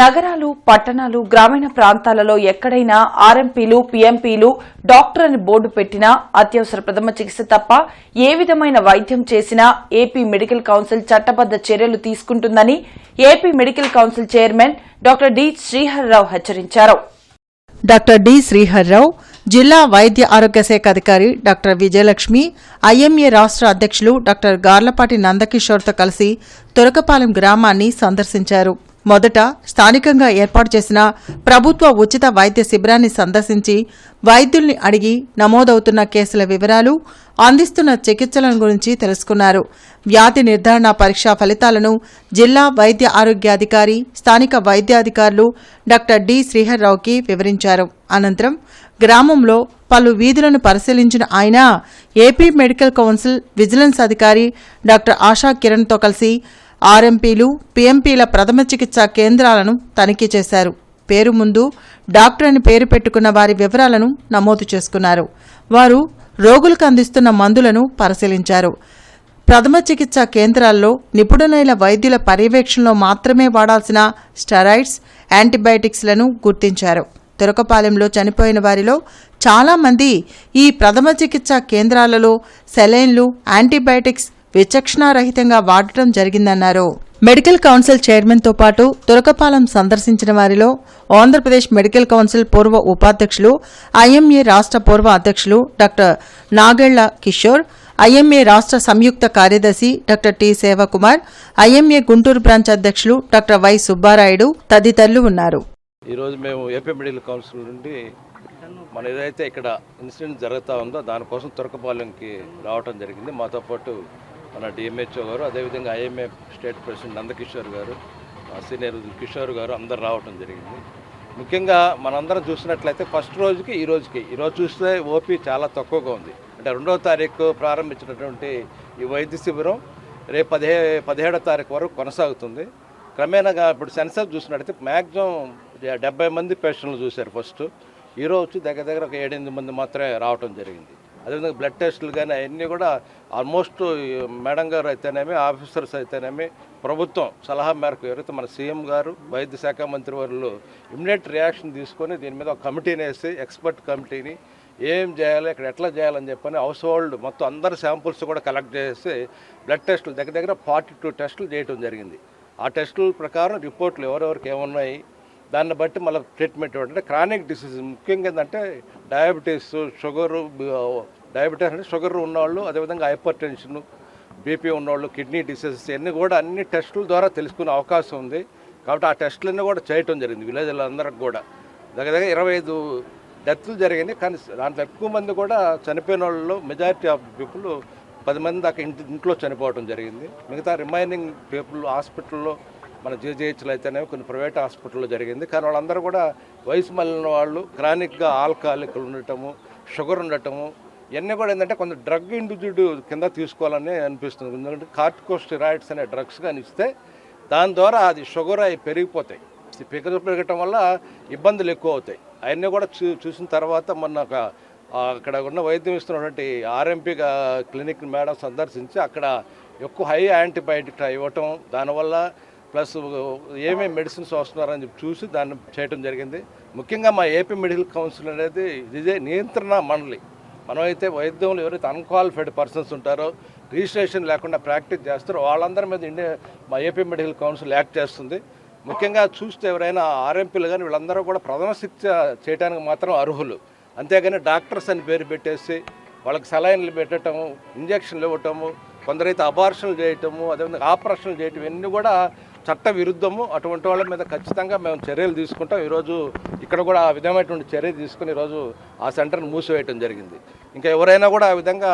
నగరాలు పట్టణాలు గ్రామీణ ప్రాంతాలలో ఎక్కడైనా ఆర్ఎంపీలు పీఎంపీలు డాక్టర్ అని బోర్డు పెట్టినా అత్యవసర ప్రథమ చికిత్స తప్ప ఏ విధమైన వైద్యం చేసినా ఏపీ మెడికల్ కౌన్సిల్ చట్టబద్ద చర్యలు తీసుకుంటుందని AP medical council chairman doctor D Sriharrao హెచ్చరించారు. డాక్టర్ డి శ్రీహర్రావు జిల్లా వైద్య ఆరోగ్య శాఖ అధికారి డాక్టర్ విజయలక్ష్మి ఐఎంఏ రాష్ట్ర అధ్యక్షులు డాక్టర్ గార్లపాటి నందకిషోర్తో కలిసి తురకపాలెం గ్రామాన్ని సందర్శించారు. మొదట స్థానికంగా ఏర్పాటు చేసిన ప్రభుత్వ ఉచిత వైద్య శిబిరాన్ని సందర్శించి వైద్యుల్ని అడిగి నమోదవుతున్న కేసుల వివరాలు అందిస్తున్న చికిత్సల గురించి తెలుసుకున్నారు. వ్యాధి నిర్ధారణ పరీక్షా ఫలితాలను జిల్లా వైద్య ఆరోగ్యాధికారి స్థానిక వైద్యాధికారులు డాక్టర్ డి శ్రీహర్రావుకి వివరించారు. అనంతరం గ్రామంలో పలు వీధులను పరిశీలించిన ఆయన ఏపీ మెడికల్ కౌన్సిల్ విజిలెన్స్ అధికారి డాక్టర్ ఆశా కిరణ్తో కలిసి ఆర్ఎంపీలు పీఎంపీల ప్రథమ చికిత్సా కేంద్రాలను తనిఖీ చేశారు. పేరు ముందు డాక్టర్ అని పేరు పెట్టుకున్న వారి వివరాలను నమోదు చేసుకున్నారు. వారు రోగులకు అందిస్తున్న మందులను పరిశీలించారు. ప్రథమ చికిత్సా కేంద్రాల్లో నిపుణులైన వైద్యుల పర్యవేక్షణలో మాత్రమే వాడాల్సిన స్టెరాయిడ్స్ యాంటీబయాటిక్స్లను గుర్తించారు. తురకపాలెంలో చనిపోయిన వారిలో చాలామంది ఈ ప్రథమ చికిత్సా కేంద్రాలలో సెలైన్లు యాంటీబయాటిక్స్ విచక్షణారహితంగా వాడటం జరిగిందన్నారు. మెడికల్ కౌన్సిల్ చైర్మన్తో పాటు తురకపాలెం సందర్శించిన వారిలో ఆంధ్రప్రదేశ్ మెడికల్ కౌన్సిల్ పూర్వ ఉపాధ్యక్షులు ఐఎంఏ రాష్ట్ర పూర్వ అధ్యక్షులు డాక్టర్ నాగేళ్ళ కిషోర్ ఐఎంఏ రాష్ట్ర సంయుక్త కార్యదర్శి doctor T Sevakumar IMA Guntur branch అధ్యక్షులు డాక్టర్ వై సుబ్బారాయుడు తదితరులు ఉన్నారు. ఈరోజు మేము ఏపీ మెడికల్ కౌన్సిల్ నుండి మన ఏదైతే ఇక్కడ ఇన్సిడెంట్ జరుగుతూ ఉందో దానికోసం తురకపాలెంకి రావటం జరిగింది. మాతో పాటు మన డిఎంహెచ్ఓ గారు అదేవిధంగా ఐఎంఏ స్టేట్ ప్రెసిడెంట్ నందకిషోర్ గారు సీనియర్ కిషోర్ గారు అందరు రావటం జరిగింది. ముఖ్యంగా మనందరం చూసినట్లయితే ఫస్ట్ రోజుకి ఈ రోజుకి. ఈరోజు చూస్తే ఓపీ చాలా తక్కువగా ఉంది. అంటే రెండవ తారీఖు ప్రారంభించినటువంటి ఈ వైద్య శిబిరం రేపు పదిహే పదిహేడో తారీఖు వరకు కొనసాగుతుంది. క్రమేణాగా ఇప్పుడు సెన్సర్ చూసినట్లయితే మ్యాక్సిమం డెబ్బై మంది పేషెంట్లు చూశారు ఫస్ట్. ఈరోజు దగ్గర దగ్గర ఒక ఏడెనిమిది మంది మాత్రమే రావటం జరిగింది. అదేవిధంగా బ్లడ్ టెస్టులు కానీ అవన్నీ కూడా ఆల్మోస్ట్ మేడం గారు అయితేనేమి ఆఫీసర్స్ అయితేనేమి ప్రభుత్వం సలహా మేరకు ఎవరైతే మన సీఎం గారు వైద్య శాఖ మంత్రి వారు ఇమ్మీడియట్ రియాక్షన్ తీసుకొని దీని మీద ఒక కమిటీని వేసి ఎక్స్పర్ట్ కమిటీని ఏం చేయాలి ఇక్కడ ఎట్లా చేయాలని చెప్పని హౌస్ హోల్డ్ మొత్తం అందరి శాంపుల్స్ కూడా కలెక్ట్ చేసి బ్లడ్ టెస్టులు దగ్గర దగ్గర ఫార్టీ టూ టెస్టులు చేయడం జరిగింది. ఆ టెస్టుల ప్రకారం రిపోర్ట్లు ఎవరెవరికి ఏమున్నాయి దాన్ని బట్టి మళ్ళీ ట్రీట్మెంట్ ఇవ్వడం అంటే క్రానిక్ డిసీజ్ ముఖ్యంగా ఏంటంటే డయాబెటీస్ షుగరు డయాబెటీస్ అంటే షుగర్ ఉన్నవాళ్ళు అదేవిధంగా హైపర్ టెన్షన్ బీపీ ఉన్నవాళ్ళు కిడ్నీ డిసీజెస్ ఇవన్నీ కూడా అన్ని టెస్టుల ద్వారా తెలుసుకునే అవకాశం ఉంది. కాబట్టి ఆ టెస్టులన్నీ కూడా చేయటం జరిగింది విలేజ్లందరికి కూడా. దగ్గర దగ్గర ఇరవై ఐదు డెత్లు జరిగినాయి. కానీ దాంట్లో ఎక్కువ మంది కూడా చనిపోయిన వాళ్ళు మెజారిటీ ఆఫ్ పీపుల్ పది మంది దాకా ఇంటి ఇంట్లో చనిపోవడం జరిగింది. మిగతా రిమైనింగ్ పీపుల్ హాస్పిటల్లో మన జీజీహెచ్లో అయితేనే కొన్ని ప్రైవేట్ హాస్పిటల్లో జరిగింది. కానీ వాళ్ళందరూ కూడా వయసు మళ్ళిన వాళ్ళు క్రానిక్గా ఆల్కహాలిక్లు ఉండటము షుగర్ ఉండటము ఇవన్నీ కూడా ఏంటంటే కొంత డ్రగ్ ఇండివిజుడ్ కింద తీసుకోవాలని అనిపిస్తుంది. ఎందుకంటే కార్టికోస్టిరాయిడ్స్ అనే డ్రగ్స్ కానీ ఇస్తే దాని ద్వారా అది షుగర్ అవి పెరిగిపోతాయి. ఈ పెరగటం వల్ల ఇబ్బందులు ఎక్కువ అవుతాయి. అవన్నీ కూడా చూ చూసిన తర్వాత మొన్న ఒక అక్కడ ఉన్న వైద్యం ఇస్తున్నటువంటి ఆర్ఎంపీ క్లినిక్ మేడం సందర్శించి అక్కడ ఎక్కువ హై యాంటీబయాటిక్ ఇవ్వటం దానివల్ల ప్లస్ ఏమేమి మెడిసిన్స్ వస్తున్నారని చెప్పి చూసి దాన్ని చేయటం జరిగింది. ముఖ్యంగా మా ఏపీ మెడికల్ కౌన్సిల్ అనేది ఇదే నియంత్రణ మండలి. మనమైతే వైద్యంలో ఎవరైతే అన్క్వాలిఫైడ్ పర్సన్స్ ఉంటారో రిజిస్ట్రేషన్ లేకుండా ప్రాక్టీస్ చేస్తారో వాళ్ళందరి మీద ఇండియా మా ఏపీ మెడికల్ కౌన్సిల్ యాక్ట్ చేస్తుంది. ముఖ్యంగా చూస్తే ఎవరైనా ఆర్ఎంపీలు కానీ వీళ్ళందరూ కూడా ప్రథమ శిక్ష చేయడానికి మాత్రం అర్హులు. అంతేగాని డాక్టర్స్ అని పేరు పెట్టేసి వాళ్ళకి సలైన్లు పెట్టడము ఇంజక్షన్లు ఇవ్వటము కొందరైతే అబార్షన్లు చేయటము అదేవిధంగా ఆపరేషన్లు చేయటం ఇవన్నీ కూడా చట్ట విరుద్ధము అటువంటి వాళ్ళ మీద ఖచ్చితంగా మేము చర్యలు తీసుకుంటాం. ఈరోజు ఇక్కడ కూడా ఆ విధమైనటువంటి చర్య తీసుకుని ఈరోజు ఆ సెంటర్ను మూసివేయటం జరిగింది. ఇంకా ఎవరైనా కూడా ఆ విధంగా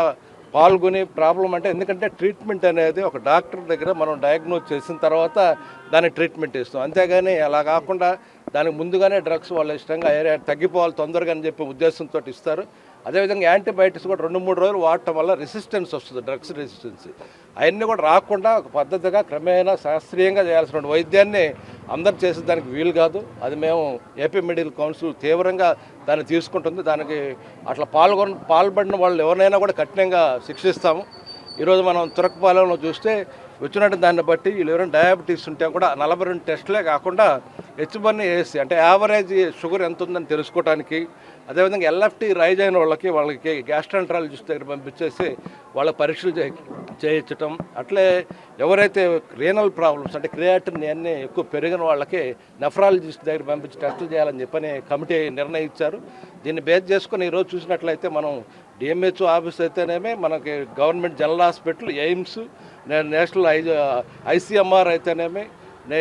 పాల్గొని ప్రాబ్లం అంటే ఎందుకంటే ట్రీట్మెంట్ అనేది ఒక డాక్టర్ దగ్గర మనం డయాగ్నోజ్ చేసిన తర్వాత దానికి ట్రీట్మెంట్ ఇస్తాం. అంతేగాని అలా కాకుండా దానికి ముందుగానే డ్రగ్స్ వాళ్ళ ఇష్టంగా ఏరియా తగ్గిపోవాలి తొందరగా అని చెప్పి ఉద్దేశంతో ఇస్తారు. అదేవిధంగా యాంటీబయాటిక్స్ కూడా రెండు మూడు రోజులు వాడటం వల్ల రెసిస్టెన్స్ వస్తుంది డ్రగ్స్ రెసిస్టెన్స్. అవన్నీ కూడా రాకుండా ఒక పద్ధతిగా క్రమేణా శాస్త్రీయంగా చేయాల్సిన వైద్యాన్ని అందరు చేసే దానికి వీలు కాదు. అది మేము ఏపీ మెడికల్ కౌన్సిల్ తీవ్రంగా దాన్ని తీసుకుంటుంది. దానికి అట్లా పాల్గొన పాల్పడిన వాళ్ళు ఎవరినైనా కూడా కఠినంగా శిక్షిస్తాము. ఈరోజు మనం తురకపాలెంలో చూస్తే వచ్చినట్టు దాన్ని బట్టి వీళ్ళు ఎవరైనా డయాబెటీస్ ఉంటే కూడా నలభై రెండు టెస్టులే కాకుండా హెచ్ వన్ అంటే యావరేజ్ షుగర్ ఎంత ఉందని తెలుసుకోవడానికి అదేవిధంగా ఎల్ఎఫ్టీ రైజ్ అయిన వాళ్ళకి వాళ్ళకి గ్యాస్ట్రాంట్రాలజిస్ట్ దగ్గర పంపించేసి వాళ్ళ పరీక్షలు చే చేయించటం అట్లే ఎవరైతే రీనల్ ప్రాబ్లమ్స్ అంటే క్రియాటిన్ అన్నీ ఎక్కువ పెరిగిన వాళ్ళకి నెఫ్రాలజిస్ట్ దగ్గర పంపించి టెస్టులు చేయాలని చెప్పని కమిటీ నిర్ణయించారు దీన్ని బేస్ చేసుకుని ఈరోజు చూసినట్లయితే మనం డిఎంహెచ్ఓ ఆఫీస్ అయితేనేమి మనకి government general hospital AIIMS national I ICMR అయితేనేమి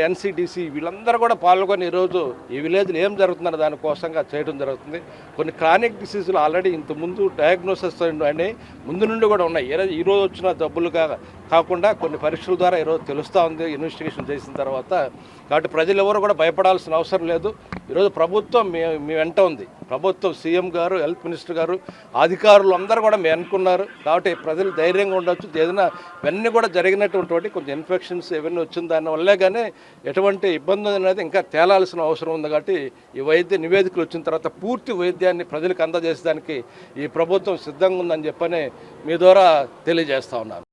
ఎన్సీడీసీ వీళ్ళందరూ కూడా పాల్గొని ఈరోజు ఈ విలేజ్లో ఏం జరుగుతుందన్న దానికోసంగా చేయడం జరుగుతుంది. కొన్ని క్రానిక్ డిసీజులు ఆల్రెడీ ఇంత ముందు డయాగ్నోసిస్ అని ముందు నుండి కూడా ఉన్నాయి. ఈరోజు ఈరోజు వచ్చిన జబ్బులుగా కాకుండా కొన్ని పరీక్షల ద్వారా ఈరోజు తెలుస్తూ ఉంది. ఇన్వెస్టిగేషన్ చేసిన తర్వాత కాబట్టి ప్రజలు ఎవరు కూడా భయపడాల్సిన అవసరం లేదు. ఈరోజు ప్రభుత్వం మీ మీ వెంట ఉంది. ప్రభుత్వం సీఎం గారు హెల్త్ మినిస్టర్ గారు అధికారులు అందరూ కూడా మేము అనుకున్నారు కాబట్టి ప్రజలు ధైర్యంగా ఉండొచ్చు. ఏదైనా ఇవన్నీ కూడా జరిగినటువంటి కొంచెం ఇన్ఫెక్షన్స్ ఇవన్నీ వచ్చిన దాని వల్లే కానీ ఎటువంటి ఇబ్బంది అనేది ఇంకా తేలాల్సిన అవసరం ఉంది. కాబట్టి ఈ వైద్య నివేదికలు వచ్చిన తర్వాత పూర్తి వైద్యాన్ని ప్రజలకు అందజేసేదానికి ఈ ప్రభుత్వం సిద్ధంగా ఉందని చెప్పని మీ ద్వారా తెలియజేస్తా ఉన్నాను.